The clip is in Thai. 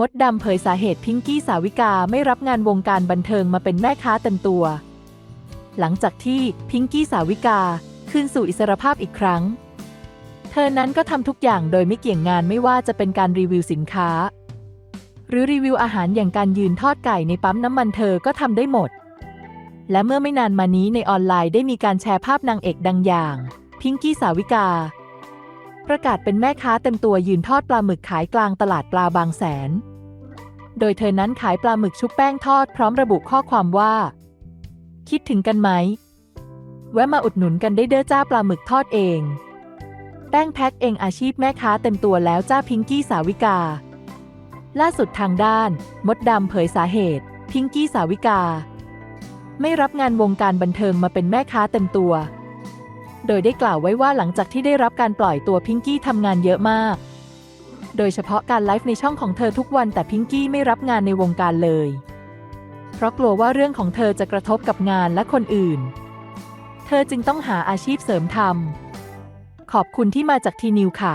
มดดำเผยสาเหตุพิงกี้สาวิกาไม่รับงานวงการบันเทิงมาเป็นแม่ค้าเต็มตัว หลังจากที่พิงกี้สาวิกาคืนสู่อิสรภาพอีกครั้ง เธอนั้นก็ทำทุกอย่างโดยไม่เกี่ยงงานไม่ว่าจะเป็นการรีวิวสินค้า หรือรีวิวอาหารอย่างการยืนทอดไก่ในปั๊มน้ำมันเธอก็ทำได้หมด และเมื่อไม่นานมานี้ในออนไลน์ได้มีการแชร์ภาพนางเอกดังอย่าง พิงกี้สาวิกา ประกาศเป็นแม่ค้าเต็มตัวยืนทอดปลาหมึกขายกลางตลาดปลาบางแสน โดยเธอนั้นขายปลาหมึกชุบแป้งทอดพร้อมระบุข้อความว่า คิดถึงกันไหม แวะมาอุดหนุนกันได้เด้อจ้าปลาหมึกทอดเอง แป้งแพ็คเองอาชีพแม่ค้าเต็มตัวแล้วจ้าพิงกี้สาวิกา ล่าสุดทางด้าน มดดำเผยสาเหตุ พิงกี้สาวิกา ไม่รับงานวงการบันเทิงมาเป็นแม่ค้าเต็มตัว โดยได้กล่าวไว้ว่าหลังจากที่ได้รับการปล่อยตัวพิงกี้ทำงานเยอะมาก โดยเฉพาะการไลฟ์ในช่องของเธอทุกวันแต่พิงกี้ไม่รับงานในวงการเลย เพราะกลัวว่าเรื่องของเธอจะกระทบกับงานและคนอื่น เธอจึงต้องหาอาชีพเสริมทำขอบคุณที่มาจากทีนิวค่ะ